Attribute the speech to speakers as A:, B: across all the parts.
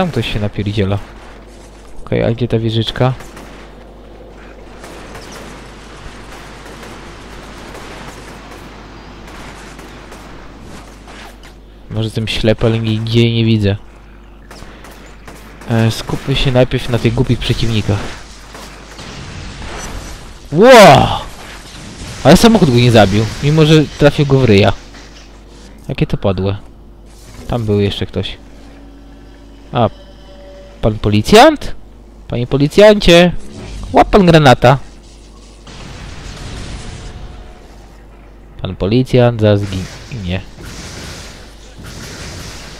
A: tam ktoś się napierdziela. Okej, a gdzie ta wieżyczka? Może jestem ślepy, ale nigdzie nie widzę. E, skupmy się najpierw na tych głupich przeciwnikach. Wow! Ale samochód go nie zabił, mimo że trafił go w ryja. Jakie to podłe. Tam był jeszcze ktoś. A, pan policjant? Panie policjancie! Łap pan granata. Pan policjant zaraz ginie.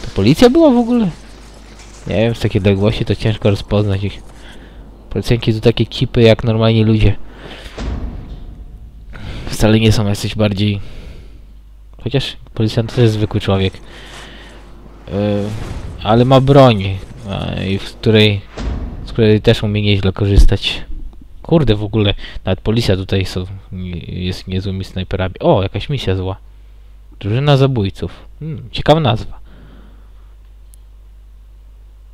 A: To policja była w ogóle? Nie wiem, z takiej odległości to ciężko rozpoznać ich. Policjanci to takie kipy jak normalni ludzie. Wcale nie są jacyś bardziej... Chociaż policjant to jest zwykły człowiek. Yy, ale ma broń, w której, z której też umie nieźle korzystać. Kurde, w ogóle, nawet policja tutaj są, jest niezłymi snajperami. O, jakaś misja zła. Drużyna zabójców. Hmm, ciekawa nazwa.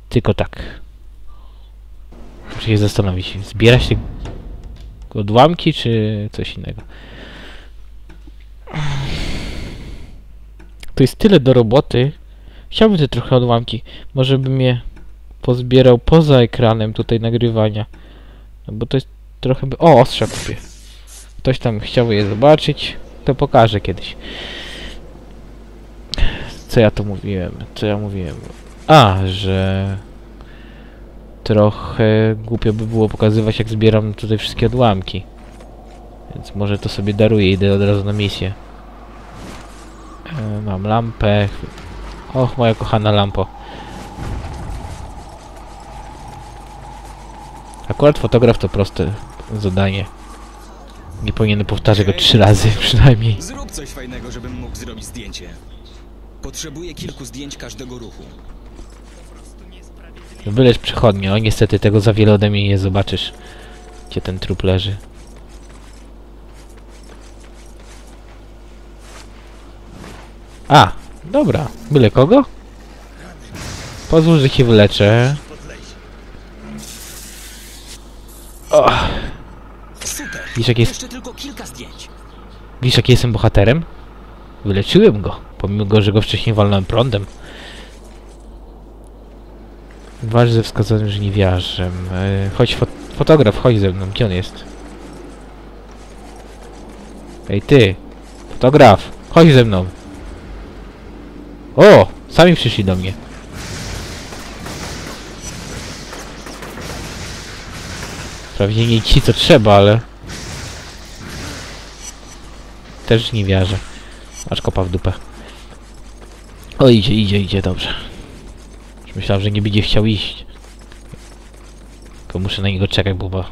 A: Tylko tak. Muszę się zastanowić. Zbierać te odłamki, czy coś innego? To jest tyle do roboty. Chciałbym te trochę odłamki. Może bym je pozbierał poza ekranem tutaj nagrywania. No bo to jest trochę... By... O, ostrza kupię. Ktoś tam chciał je zobaczyć. To pokażę kiedyś. Co ja tu mówiłem? Co ja mówiłem? A, że... Trochę głupio by było pokazywać jak zbieram tutaj wszystkie odłamki. Więc może to sobie daruję, idę od razu na misję. E, mam lampę. Och, moja kochana lampo. Akurat fotograf to proste zadanie. Nie powinienem powtarzać go trzy razy przynajmniej.
B: Zrób coś fajnego, żebym mógł zrobić zdjęcie. Potrzebuję kilku zdjęć każdego ruchu.
A: Wylecz przechodnie. O niestety tego za wiele ode mnie nie zobaczysz. Gdzie ten trup leży. A, dobra. Byle kogo? Pozwól, że się wyleczę. O,
B: Super!
A: widzisz jak jest. Widzisz, jaki jestem bohaterem? Wyleczyłem go, pomimo go, że go wcześniej walnąłem prądem. Walcz ze wskazanym żniwiarzem. Chodź, fot fotograf, chodź ze mną. Gdzie on jest? Ej, ty! Fotograf! Chodź ze mną! O! Sami przyszli do mnie. Wprawdzie nie ci, co trzeba, ale... Też nie wierzę. Aż kopa w dupę. O, idzie, idzie, idzie, dobrze. Już myślałem, że nie będzie chciał iść. Tylko muszę na niego czekać, bo ma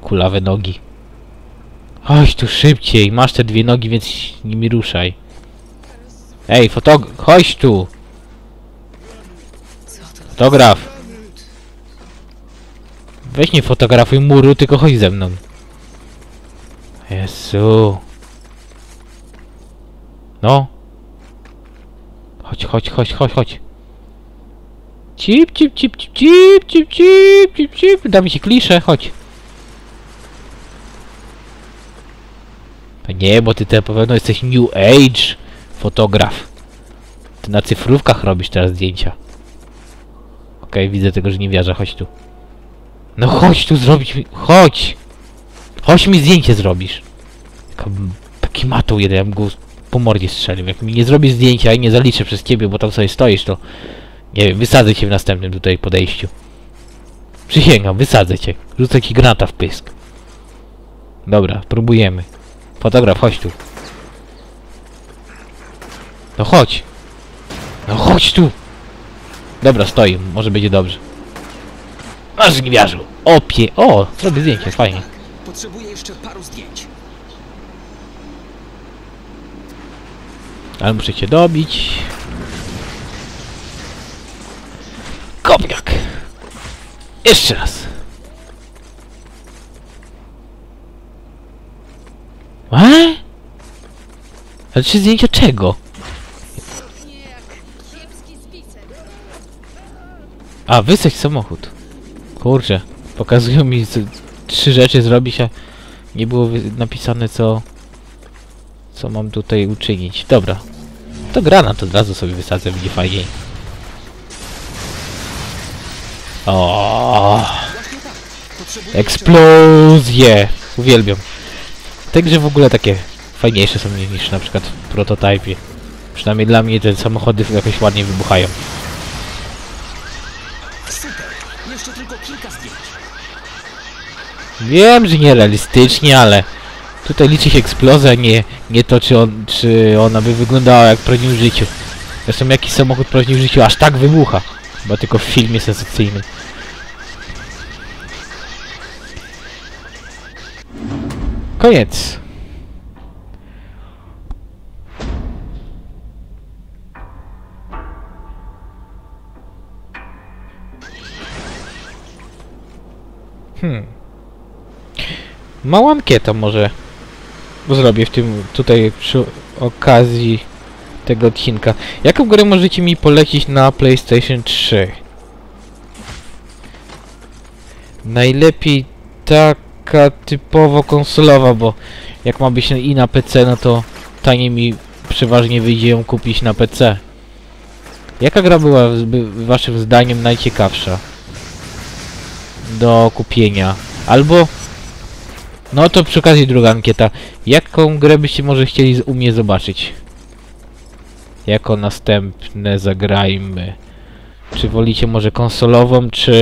A: kulawe nogi. Chodź tu szybciej, masz te dwie nogi, więc nimi ruszaj. Ej, fotog... Chodź tu! Fotograf! Weź nie fotografuj muru, tylko chodź ze mną. Jezu. No. Chodź, chodź, chodź, chodź, chodź. Cip, cip, cip, cip, cip, cip, cip, cip, cip. Da mi się kliszę, chodź. Nie, bo ty teraz pewno jesteś New Age fotograf. Ty na cyfrówkach robisz teraz zdjęcia. Okej, widzę tego, że nie wierzę, chodź tu. No chodź tu zrobić mi... Chodź! Chodź mi zdjęcie zrobisz. Taka, taki matą jeden, ja bym go po mordzie strzelił. Jak mi nie zrobisz zdjęcia i nie zaliczę przez ciebie, bo tam sobie stoisz, to... Nie wiem, wysadzę cię w następnym tutaj podejściu. Przysięgam, wysadzę cię. Rzucę ci granata w pysk. Dobra, próbujemy. Fotograf, chodź tu. No chodź. No chodź tu. Dobra, stoi, może będzie dobrze. Masz gniwiarzu. Opie. O, zrobię zdjęcie, fajnie.
B: Potrzebuję jeszcze paru zdjęć.
A: Ale muszę cię dobić. Kopniak. Jeszcze raz. E? Ale czy zdjęcia czego? A, wysać samochód. Kurczę, pokazują mi trzy rzeczy zrobić, a nie było napisane co... Co mam tutaj uczynić. Dobra. To granat od razu sobie wysadzę, będzie fajniej. O, Eksplozje! Uwielbiam. Grze w ogóle takie fajniejsze są niż na przykład w prototypie. Przynajmniej dla mnie te samochody jakoś ładnie wybuchają.
B: Jeszcze tylko kilka zdjęć.
A: Wiem, że nierealistycznie, ale tutaj liczy się eksplozja, nie, nie to czy, on, czy ona by wyglądała jak w życiu. Zresztą jakiś samochód w życiu aż tak wybucha. Chyba tylko w filmie sensacyjnym. Koniec. Hmm. Małą ankietę może zrobię w tym tutaj przy okazji tego odcinka. Jaką grę możecie mi polecić na PlayStation 3? Najlepiej taka typowo konsolowa, bo jak ma być i na PC, no to taniej mi przeważnie wyjdzie ją kupić na PC. Jaka gra była by- waszym zdaniem najciekawsza? Do kupienia. Albo... No to przy okazji druga ankieta. Jaką grę byście może chcieli u mnie zobaczyć? Jako następne zagrajmy. Czy wolicie może konsolową, czy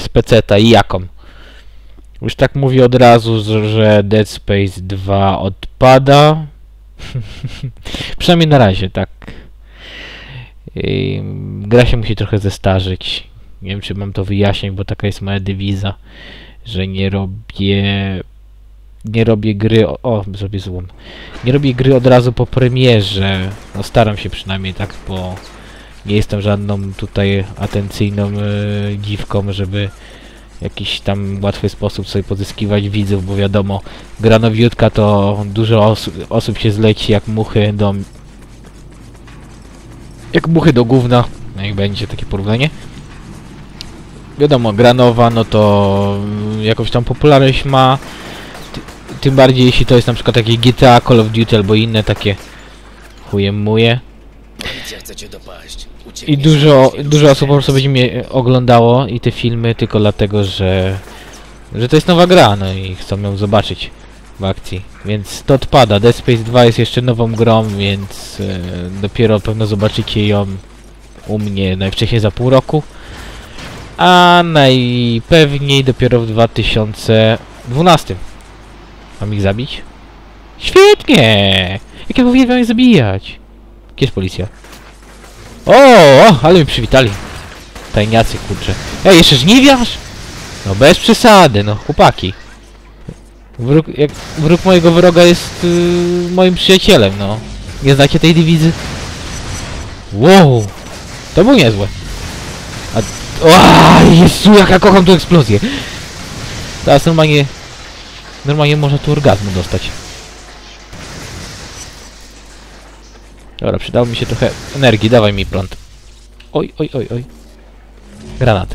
A: z peceta i jaką? Już tak mówię od razu, że Dead Space 2 odpada. Przynajmniej na razie, tak. Ym, gra się musi trochę zestarzyć. Nie wiem, czy mam to wyjaśnić, bo taka jest moja dewiza, że nie robię... Nie robię gry... O, o zrobię złom. Nie robię gry od razu po premierze. No staram się przynajmniej tak, bo nie jestem żadną tutaj atencyjną e, dziwką, żeby w jakiś tam łatwy sposób sobie pozyskiwać widzów, bo wiadomo, gra nowiutka to dużo osób, osób się zleci jak muchy do... Jak muchy do gówna, jak będzie takie porównanie. Wiadomo, gra nowa, no to jakąś tam popularność ma. Ty, tym bardziej jeśli to jest na przykład takie GTA, Call of Duty albo inne takie chuje muje. I dużo, dużo osób po prostu będzie mnie oglądało i te filmy tylko dlatego, że, że to jest nowa gra, no i chcą ją zobaczyć w akcji. Więc to odpada. Dead Space 2 jest jeszcze nową grą, więc e, dopiero pewno zobaczycie ją u mnie najwcześniej za pół roku. A najpewniej dopiero w 2012. Mam ich zabić? Świetnie! Jak ja uwielbiam ich zabijać. Gdzie jest policja? O, o, ale mi przywitali. Tajniacy, kurczę. Ej, jeszcze żniwiarz? No bez przesady, no chłopaki. Wróg, jak, wróg mojego wroga jest yy, moim przyjacielem, no. Nie znacie tej dywizji? Wow, to było niezłe. A, o, Jezu, jak ja kocham tę eksplozję. Teraz normalnie, normalnie można tu orgazmu dostać. Dobra, przydało mi się trochę energii, dawaj mi prąd. Oj, oj, oj, oj. Granat.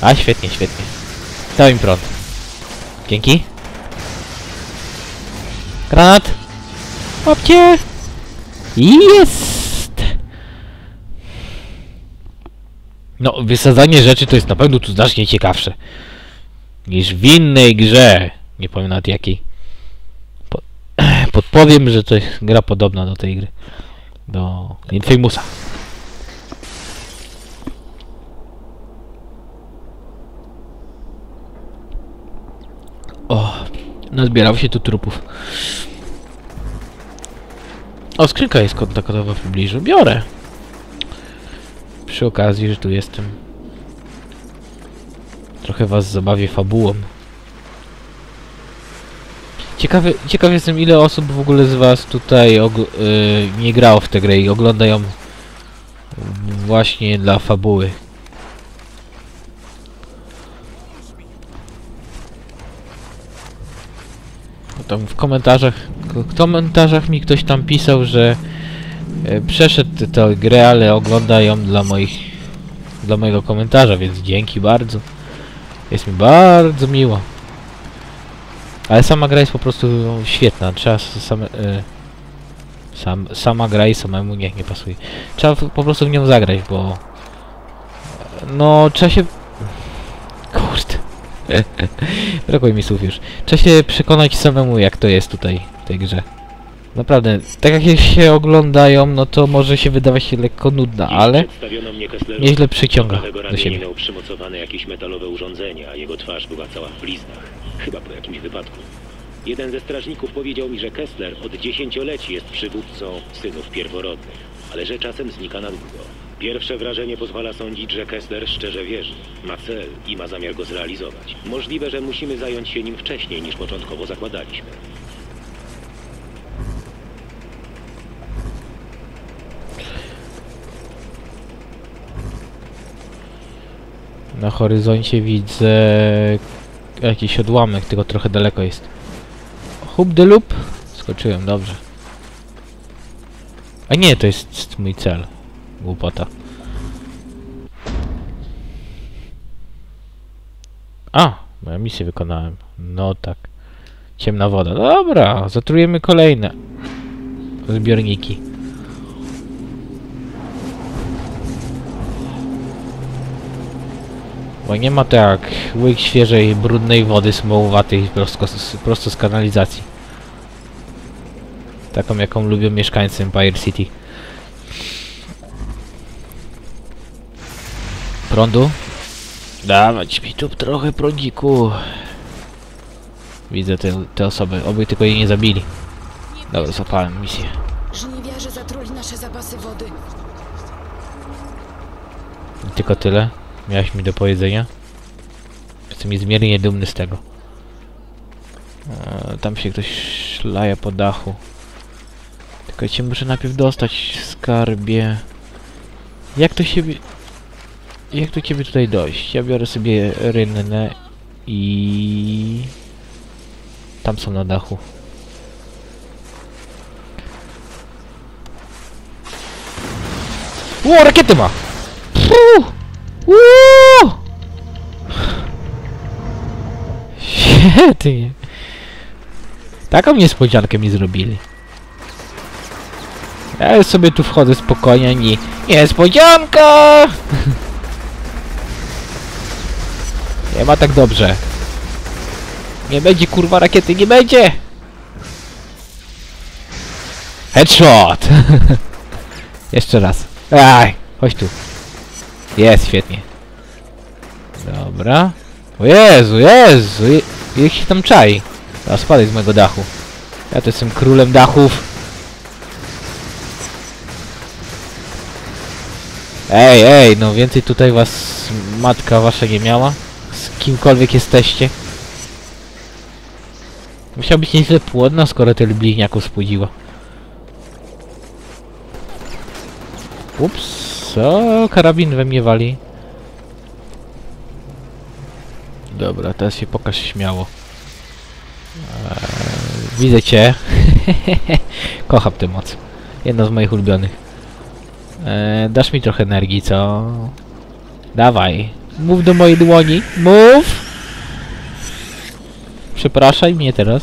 A: A, świetnie, świetnie. Dawaj mi prąd. Dzięki. Granat. Łapcie! Jest! No, wysadzanie rzeczy to jest na pewno tu znacznie ciekawsze. Niż w innej grze. Nie powiem nawet jakiej podpowiem, że to jest gra podobna do tej gry. Do Infamousa. O, nazbierał się tu trupów. O, skrzynka jest kontaktowa w pobliżu. Biorę. Przy okazji, że tu jestem. Trochę was zabawię fabułą. Ciekawy, ciekaw jestem ile osób w ogóle z was tutaj ogl- y, nie grało w tę grę i oglądają właśnie dla fabuły. Tam w komentarzach, w komentarzach mi ktoś tam pisał, że przeszedł tę grę, ale ogląda ją dla moich dla mojego komentarza, więc dzięki bardzo. Jest mi bardzo miło. Ale sama gra jest po prostu świetna. Trzeba same, e, sam, sama gra i samemu nie, nie pasuje. Trzeba po prostu w nią zagrać, bo no trzeba się kurde brakuje mi słów już. Trzeba się przekonać samemu jak to jest tutaj w tej grze. Naprawdę, tak jak je się oglądają, no to może się wydawać się lekko nudna, ale nieźle przyciąga do siebie.
C: przymocowane jakieś metalowe urządzenie, a jego twarz była cała w bliznach. Chyba po jakimś wypadku. Jeden ze strażników powiedział mi, że Kessler od dziesięcioleci jest przywódcą synów pierworodnych, ale że czasem znika na długo. Pierwsze wrażenie pozwala sądzić, że Kessler szczerze wierzy. Ma cel i ma zamiar go zrealizować. Możliwe, że musimy zająć się nim wcześniej niż początkowo zakładaliśmy.
A: Na horyzoncie widzę jakiś odłamek, tylko trochę daleko jest. Hub de loop? Skoczyłem, dobrze. A nie, to jest mój cel. Głupota. A, moja misję wykonałem. No tak. Ciemna woda. Dobra, zatrujemy kolejne zbiorniki. Bo nie ma tak łyk świeżej, brudnej wody smołowatej prosto, prosto z kanalizacji. Taką jaką lubią mieszkańcy Empire City. Prądu? Dawać mi tu trochę prądziku. Widzę te, te osoby, oby tylko jej nie zabili. Dobra, zapałem misję.
D: Żniwiarze zatruli nasze zapasy wody.
A: Tylko tyle. Miałeś mi do powiedzenia. Jestem niezmiernie dumny z tego. E, tam się ktoś szlaje po dachu. Tylko cię muszę najpierw dostać, skarbie. Jak to się... Jak do ciebie tutaj dojść? Ja biorę sobie rynnę i... Tam są na dachu. Ło, rakiety ma! Puh! Uuu! Świetnie. Taką niespodziankę mi zrobili. Ja sobie tu wchodzę spokojnie i... Niespodzianka! Nie ma tak dobrze. Nie będzie kurwa rakiety, nie będzie! Headshot! Jeszcze raz. Aj, chodź tu. Jest, świetnie. Dobra. O Jezu, Jezu, je, jak się tam czai. A spadaj z mojego dachu. Ja to jestem królem dachów. Ej, ej, no więcej tutaj was matka wasza nie miała. Z kimkolwiek jesteście. Musiała być nieźle płodna, skoro tyle bliźniaków spłodziła. Ups, co? Karabin we mnie wali. Dobra, teraz się pokaż śmiało. Eee, widzę cię. Kocham tę moc. Jedna z moich ulubionych. Eee, dasz mi trochę energii, co? Dawaj. Mów do mojej dłoni. Mów! Przepraszaj mnie teraz.